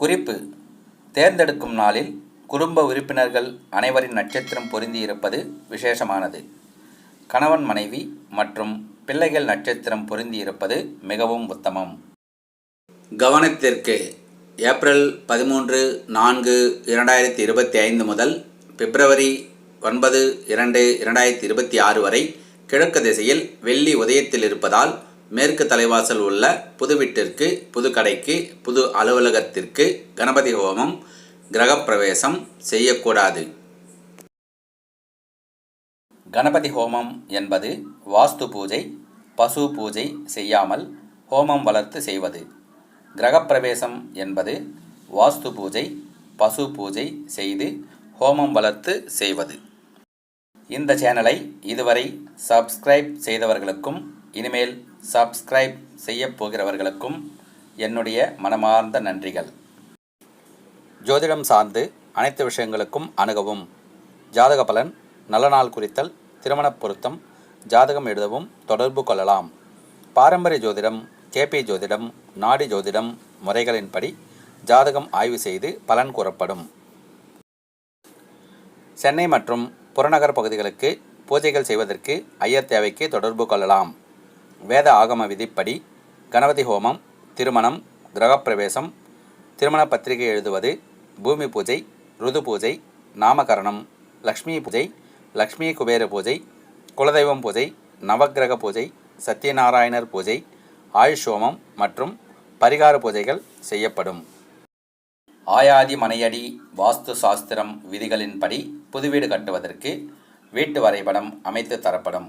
குறிப்பு. தேர்ந்தெடுக்கும் நாளில் குடும்ப உறுப்பினர்கள் அனைவரின் நட்சத்திரம் பொருந்தியிருப்பது விசேஷமானது. கணவன் மனைவி மற்றும் பிள்ளைகள் நட்சத்திரம் பொருந்தியிருப்பது மிகவும் உத்தமம். கவனத்திற்கு ஏப்ரல் பதிமூன்று நான்கு இரண்டாயிரத்தி இருபத்தி ஐந்து முதல் பிப்ரவரி ஒன்பது இரண்டு இரண்டாயிரத்தி இருபத்தி ஆறு வரை கிழக்கு திசையில் வெள்ளி உதயத்தில் இருப்பதால் மேற்கு தலைவாசல் உள்ள புது வீட்டிற்கு புது கடைக்கு புது அலுவலகத்திற்கு கணபதி ஹோமம் கிரகப்பிரவேசம் செய்யக்கூடாது. கணபதி ஹோமம் என்பது வாஸ்து பூஜை பசு பூஜை செய்யாமல் ஹோமம் வளர்த்து செய்வது. கிரகப்பிரவேசம் என்பது வாஸ்து பூஜை பசு பூஜை செய்து ஹோமம் வளர்த்து செய்வது. இந்த சேனலை இதுவரை சப்ஸ்கிரைப் செய்தவர்களுக்கும் இனிமேல் சப்ஸ்கிரைப் செய்யப் போகிறவர்களுக்கும் என்னுடைய மனமார்ந்த நன்றிகள். ஜோதிடம் சார்ந்து அனைத்து விஷயங்களுக்கும் அணுகவும். ஜாதக பலன் நல்ல நாள் குறித்தல் திருமணப் பொருத்தம் ஜாதகம் எழுதவும் தொடர்பு கொள்ளலாம். பாரம்பரிய ஜோதிடம் கேபி ஜோதிடம் நாடி ஜோதிடம் முறைகளின்படி ஜாதகம் ஆய்வு செய்து பலன் கூறப்படும். சென்னை மற்றும் புறநகர் பகுதிகளுக்கு பூஜைகள் செய்வதற்கு ஐயர் தேவைக்கு தொடர்பு கொள்ளலாம். வேத ஆகம விதிப்படி கணபதி ஹோமம் திருமணம் கிரகப்பிரவேசம் திருமண பத்திரிகை எழுதுவது பூமி பூஜை ருது பூஜை நாமகரணம் லக்ஷ்மி பூஜை லக்ஷ்மி குபேர பூஜை குலதெய்வம் பூஜை நவக்கிரக பூஜை சத்யநாராயணர் பூஜை ஆயுஷ் ஹோமம் மற்றும் பரிகார பூஜைகள் செய்யப்படும். ஆயாதி மனையடி வாஸ்து சாஸ்திரம் விதிகளின்படி புது வீடு கட்டுவதற்கு வீட்டு வரைபடம் அமைத்து தரப்படும்.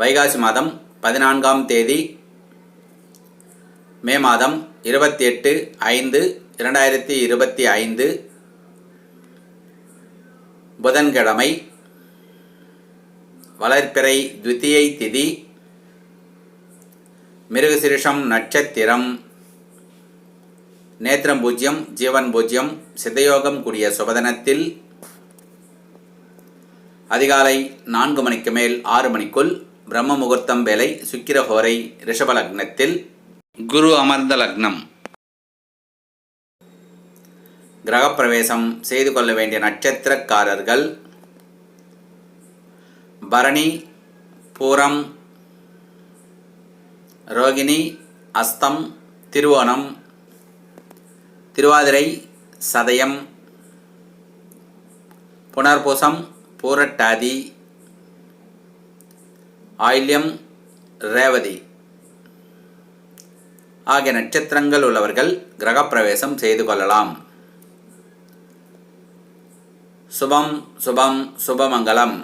வைகாசி மாதம் பதினான்காம் தேதி மே மாதம் இருபத்தி எட்டு ஐந்து இரண்டாயிரத்தி இருபத்தி ஐந்து புதன்கிழமை வளர்ப்பிறை துவித்தியை திதி மிருகசிருஷம் நட்சத்திரம் நேத்திரம் பூஜ்யம் ஜீவன் பூஜ்யம் சித்தயோகம் கூடிய சுபதனத்தில் அதிகாலை நான்கு மணிக்கு மேல் ஆறு மணிக்குள் பிரம்ம முகூர்த்தம் வேலை சுக்கிரஹோரை ரிஷப லக்னத்தில் குரு அமர்ந்த லக்னம். கிரகப்பிரவேசம் செய்து கொள்ள வேண்டிய நட்சத்திரக்காரர்கள். பரணி பூரம் ரோகிணி அஸ்தம் திருவோணம் திருவாதிரை சதயம் புனர்பூசம் பூரட்டாதி ஆயில்யம் ரேவதி. ஆகிய நட்சத்திரங்கள் உள்ளவர்கள் கிரகப்பிரவேசம் செய்து கொள்ளலாம். சுபம் சுபம் சுபமங்கலம்.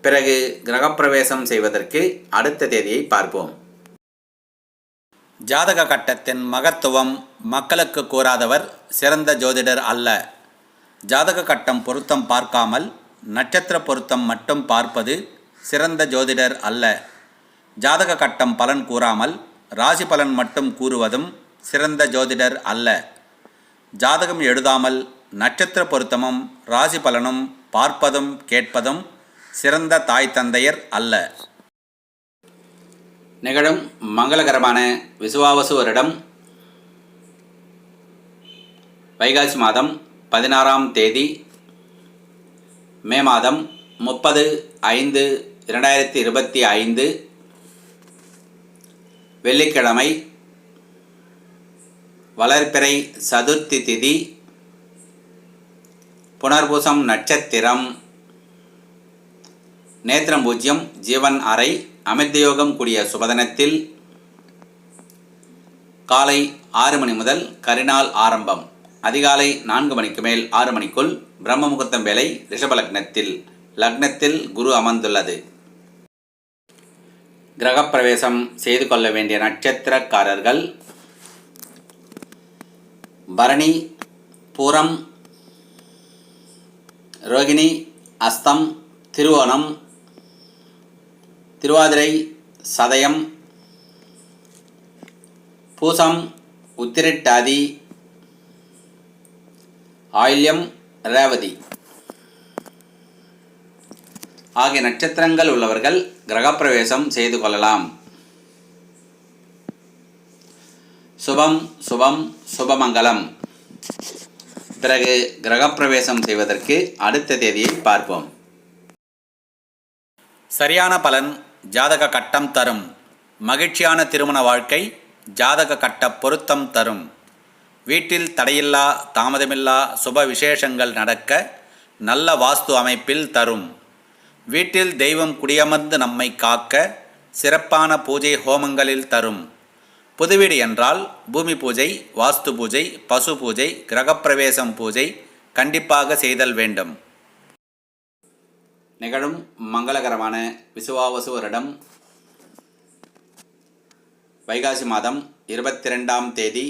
பிறகு கிரகப்பிரவேசம் செய்வதற்கு அடுத்த தேதியை பார்ப்போம். ஜாதக கட்டத்தின் மகத்துவம் மக்களுக்கு கூறாதவர் சிறந்த ஜோதிடர் அல்ல. ஜாதக கட்டம் பொருத்தம் பார்க்காமல் நட்சத்திர பொருத்தம் மட்டும் பார்ப்பது சிறந்த ஜோதிடர் அல்ல. ஜாதக கட்டம் பலன் கூறாமல் ராசி பலன் மட்டும் கூறுவதும் சிறந்த ஜோதிடர் அல்ல. ஜாதகம் எழுதாமல் நட்சத்திர பொருத்தமும் ராசி பலனும் பார்ப்பதும் கேட்பதும் சிறந்த தாய் தந்தையர் அல்ல. நிகழும் மங்களகரமான விசுவாவசு வருடம் வைகாசி மாதம் பதினாறாம் தேதி மே மாதம் முப்பது ஐந்து இரண்டாயிரத்தி இருபத்தி ஐந்து வெள்ளிக்கிழமை வளர்ப்பிறை சதுர்த்தி திதி புனர்பூசம் நட்சத்திரம் நேத்திரம் பூஜ்யம் ஜீவன் அறை அமிர்தயோகம் கூடிய சுபதனத்தில் காலை ஆறு மணி முதல் கரிநாள் ஆரம்பம். அதிகாலை நான்கு மணிக்கு மேல் ஆறு மணிக்குள் பிரம்ம முகூர்த்தம் வேலை ரிஷப லக்னத்தில் லக்னத்தில் குரு அமர்ந்துள்ளது. கிரகப்பிரவேசம் செய்து கொள்ள வேண்டிய நட்சத்திரக்காரர்கள். பரணி பூரம் ரோகிணி அஸ்தம் திருவோணம் திருவாதிரை சதயம் பூசம் உத்திரட்டாதி ஆயில்யம் ரேவதி. ஆகிய நட்சத்திரங்கள் உள்ளவர்கள் கிரகப்பிரவேசம் செய்து கொள்ளலாம். சுபம் சுபம் சுபமங்கலம். பிறகு கிரகப்பிரவேசம் செய்வதற்கு அடுத்த தேதியை பார்ப்போம். சரியான பலன் ஜாதக கட்டம் தரும். மகிழ்ச்சியான திருமண வாழ்க்கை ஜாதக கட்ட பொருத்தம் தரும். வீட்டில் தடையில்லா தாமதமில்லா சுப விசேஷங்கள் நடக்க நல்ல வாஸ்து அமைப்பில் தரும். வீட்டில் தெய்வம் குடியமர்ந்து நம்மை காக்க சிறப்பான பூஜை ஹோமங்களில் தரும். புதுவீடு என்றால் பூமி பூஜை வாஸ்து பூஜை பசு பூஜை கிரகப்பிரவேசம் பூஜை கண்டிப்பாக செய்தல் வேண்டும். நிகழும் மங்களகரமான விசுவாவசு வருடம் வைகாசி மாதம் இருபத்தி ரெண்டாம் தேதி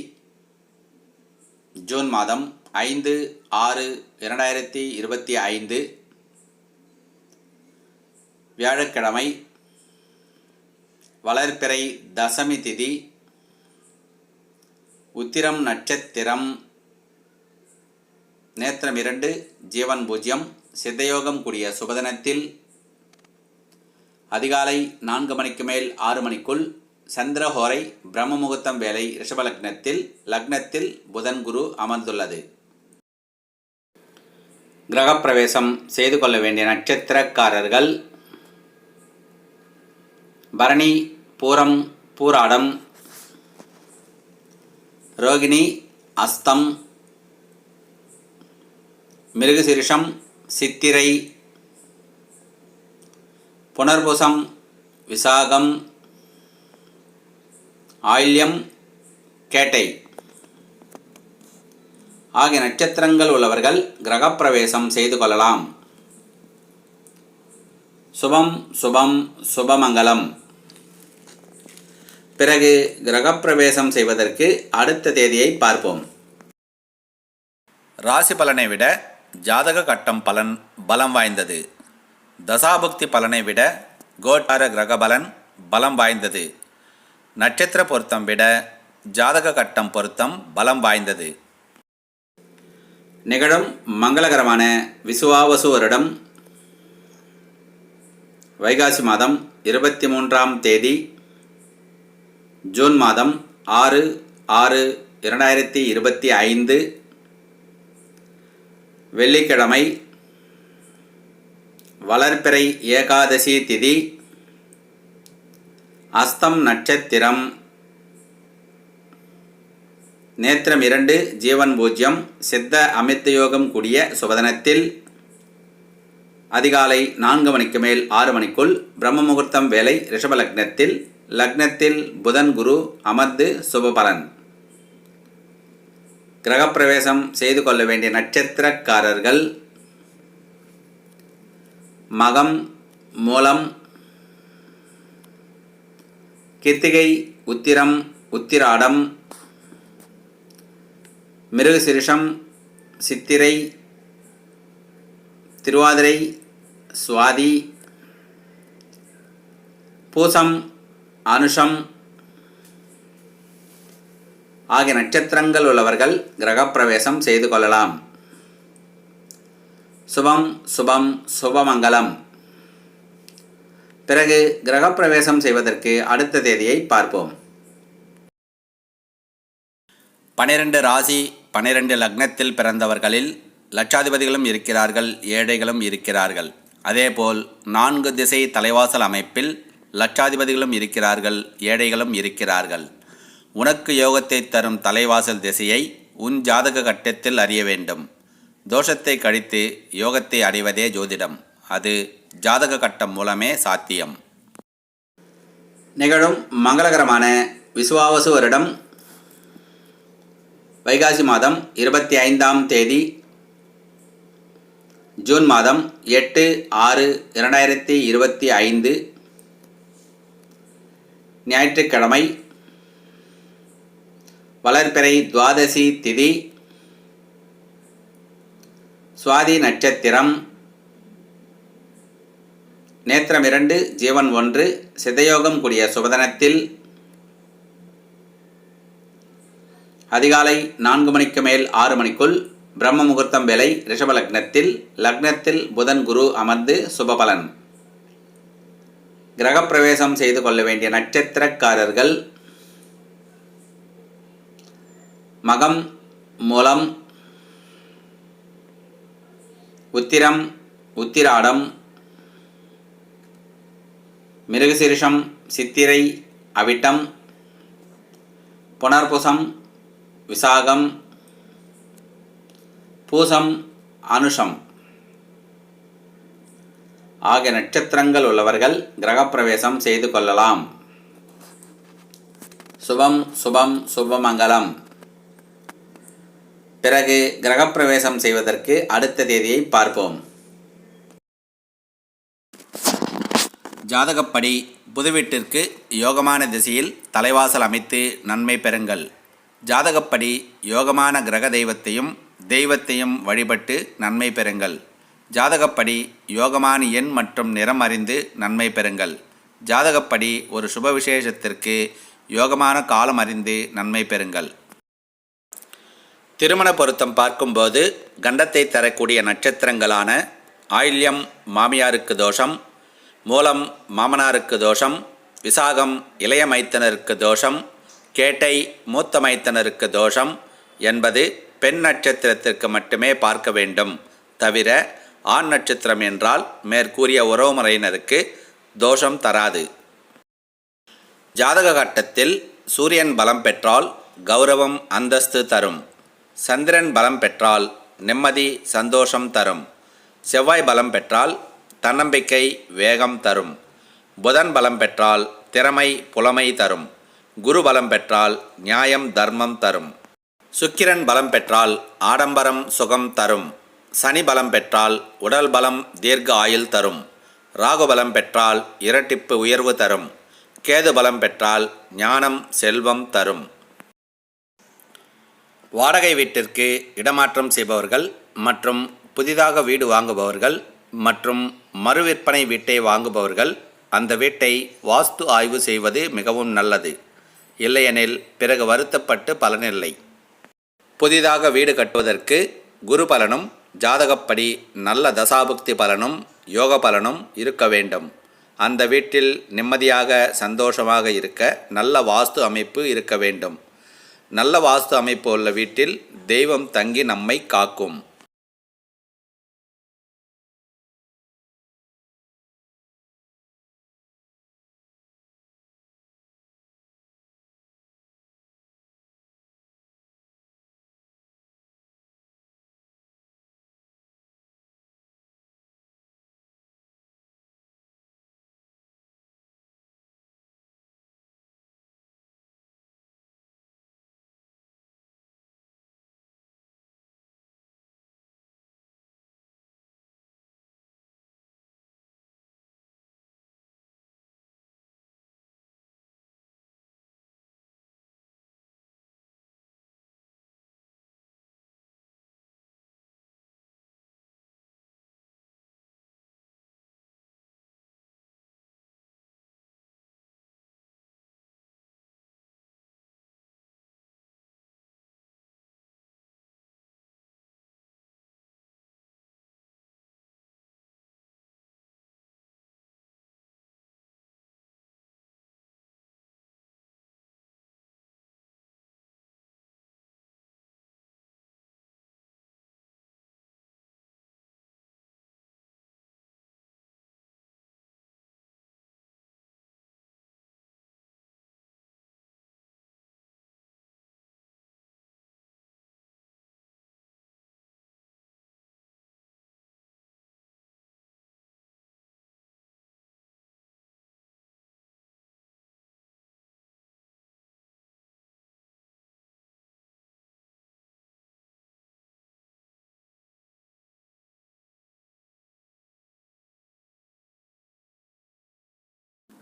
ஜூன் மாதம் ஐந்து ஆறு இரண்டாயிரத்தி இருபத்தி ஐந்து வியாழக்கிழமை வளர்பிறை தசமி திதி உத்திரம் நட்சத்திரம் நேத்திரம் இரண்டு ஜீவன் பூஜ்யம் சித்தயோகம் கூடிய சுபதனத்தில் அதிகாலை நான்கு மணிக்கு மேல் ஆறு மணிக்குள் சந்திரஹோரை பிரம்ம முகூர்த்தம் வேலை ரிஷபலக்னத்தில் லக்னத்தில் புதன் குரு அமர்ந்துள்ளது. கிரகப்பிரவேசம் செய்து கொள்ள வேண்டிய நட்சத்திரக்காரர்கள் பரணி பூரம் பூராடம் ரோகிணி அஸ்தம் மிருகசிரிஷம் சித்திரை புனர்புசம் விசாகம் ஆயில்யம் கேட்டை. ஆகிய நட்சத்திரங்கள் உள்ளவர்கள் கிரகப்பிரவேசம் செய்து கொள்ளலாம். சுபம் சுபம் சுபமங்கலம். பிறகு கிரகப்பிரவேசம் செய்வதற்கு அடுத்த தேதியை பார்ப்போம். ராசி பலனை விட ஜாதக கட்டம் பலன் பலம் வாய்ந்தது. தசாபுக்தி பலனை விட கோட்டார கிரக பலன் பலம் வாய்ந்தது. நட்சத்திர பொருத்தம் விட ஜாதக கட்டம் பொருத்தம் பலம் வாய்ந்தது. நிகழும் மங்களகரமான விசுவாவசு வருடம் வைகாசி மாதம் இருபத்தி மூன்றாம் தேதி ஜூன் மாதம் ஆறு ஆறு இரண்டாயிரத்தி இருபத்தி ஐந்து வெள்ளிக்கிழமை வளர்ப்பிறை ஏகாதசி திதி அஸ்தம் நட்சத்திரம். நேத்திரம் இரண்டு ஜீவன் பூஜ்யம் சித்த அமிர்த யோகம் கூடிய சுபதனத்தில் அதிகாலை நான்கு மணிக்கு மேல் ஆறு மணிக்குள் பிரம்ம முகூர்த்தம் வேலை ரிஷபலக்னத்தில் லக்னத்தில் புதன் குரு அமர்ந்து சுபபலன். கிரகப்பிரவேசம் செய்து கொள்ள வேண்டிய நட்சத்திரக்காரர்கள் மகம் மூலம் கிருத்திகை உத்திரம் உத்திராடம் மிருகசிருஷம் சித்திரை திருவாதிரை சுவாதி பூசம் அனுஷம். ஆகிய நட்சத்திரங்கள் உள்ளவர்கள் கிரகப்பிரவேசம் செய்து கொள்ளலாம். சுபம் சுபம் சுபமங்கலம். பிறகு கிரகப்பிரவேசம் செய்வதற்கு அடுத்த தேதியை பார்ப்போம். பனிரெண்டு ராசி பனிரெண்டு லக்னத்தில் பிறந்தவர்களில் லட்சாதிபதிகளும் இருக்கிறார்கள் ஏழைகளும் இருக்கிறார்கள். அதேபோல் நான்கு திசை தலைவாசல் அமைப்பில் லட்சாதிபதிகளும் இருக்கிறார்கள் ஏழைகளும் இருக்கிறார்கள். உனக்கு யோகத்தை தரும் தலைவாசல் திசையை உன் ஜாதக கட்டத்தில் அறிய வேண்டும். தோஷத்தை கழித்து யோகத்தை அடைவதே ஜோதிடம். அது ஜாதக கட்டம் மூலமே சாத்தியம். நிகழும் மங்களகரமான விசுவாவசு வருடம் வைகாசி மாதம் இருபத்தி ஐந்தாம் தேதி ஜூன் மாதம் எட்டு ஆறு இரண்டாயிரத்தி இருபத்தி ஐந்து ஞாயிற்றுக்கிழமை. வளர்பிறை துவாதசி திதி. சுவாதி நட்சத்திரம். நேத்திரம் இரண்டு ஜீவன் ஒன்று சிதயோகம் கூடிய சுபதனத்தில். அதிகாலை நான்கு மணிக்கு மேல் ஆறு மணிக்குள் பிரம்ம முகூர்த்தம் வேலை ரிஷப லக்னத்தில் லக்னத்தில் புதன் குரு அமர்ந்து சுபபலன். கிரகப்பிரவேசம் செய்து கொள்ள வேண்டிய நட்சத்திரக்காரர்கள் மகம் மூலம் உத்திரம் உத்திராடம் மிருகசீரிஷம் சித்திரை அவிட்டம் புனர்புசம் விசாகம் பூசம் அனுஷம். ஆகிய நட்சத்திரங்கள் உள்ளவர்கள் கிரகப்பிரவேசம் செய்து கொள்ளலாம். சுபம் சுபம் சுபமங்கலம். பிறகு கிரகப்பிரவேசம் செய்வதற்கு அடுத்த தேதியை பார்ப்போம். ஜாதகப்படி புதுவீட்டிற்கு யோகமான திசையில் தலைவாசல் அமைத்து நன்மை பெறுங்கள். ஜாதகப்படி யோகமான கிரக தெய்வத்தையும் தெய்வத்தையும் வழிபட்டு நன்மை பெறுங்கள். ஜாதகப்படி யோகமான எண் மற்றும் நிறம் அறிந்து நன்மை பெறுங்கள். ஜாதகப்படி ஒரு சுப விசேஷத்திற்கு யோகமான காலம் அறிந்து நன்மை பெறுங்கள். திருமண பொருத்தம் பார்க்கும்போது கண்டத்தை தரக்கூடிய நட்சத்திரங்களான ஆயில்யம் மாமியாருக்கு தோஷம் மூலம் மாமனாருக்கு தோஷம் விசாகம் இளைய மைத்தனருக்கு தோஷம் கேட்டை மூத்த மைத்தனருக்கு தோஷம் என்பது பெண் நட்சத்திரத்திற்கு மட்டுமே பார்க்க வேண்டும் தவிர ஆண் நட்சத்திரம் என்றால் மேற்கூறிய உறவுமுறையினருக்கு தோஷம் தராது. ஜாதக கட்டத்தில் சூரியன் பலம் பெற்றால் கௌரவம் அந்தஸ்து தரும். சந்திரன் பலம் பெற்றால் நிம்மதி சந்தோஷம் தரும். செவ்வாய் பலம் பெற்றால் தன்னம்பிக்கை வேகம் தரும். புதன் பலம் பெற்றால் திறமை புலமை தரும். குரு பலம் பெற்றால் நியாயம் தர்மம் தரும். சுக்கிரன் பலம் பெற்றால் ஆடம்பரம் சுகம் தரும். சனி பலம் பெற்றால் உடல் பலம் தீர்க்க ஆயுள் தரும். ராகு பலம் பெற்றால் இரட்டிப்பு உயர்வு தரும். கேது பலம் பெற்றால் ஞானம் செல்வம் தரும். வாடகை வீட்டிற்கு இடமாற்றம் செய்பவர்கள் மற்றும் புதிதாக வீடு வாங்குபவர்கள் மற்றும் மறுவிற்பனை வீட்டை வாங்குபவர்கள் அந்த வீட்டை வாஸ்து ஆய்வு செய்வது மிகவும் நல்லது. இல்லையெனில் பிறகு வருத்தப்பட்டு பலனில்லை புதிதாக வீடு கட்டுவதற்கு குரு பலனும் ஜாதகப்படி நல்ல தசாபுக்தி பலனும் யோக பலனும் இருக்க வேண்டும். அந்த வீட்டில் நிம்மதியாக சந்தோஷமாக இருக்க நல்ல வாஸ்து அமைப்பு இருக்க வேண்டும். நல்ல வாஸ்து அமைப்பு உள்ள வீட்டில் தெய்வம் தங்கி நம்மை காக்கும்.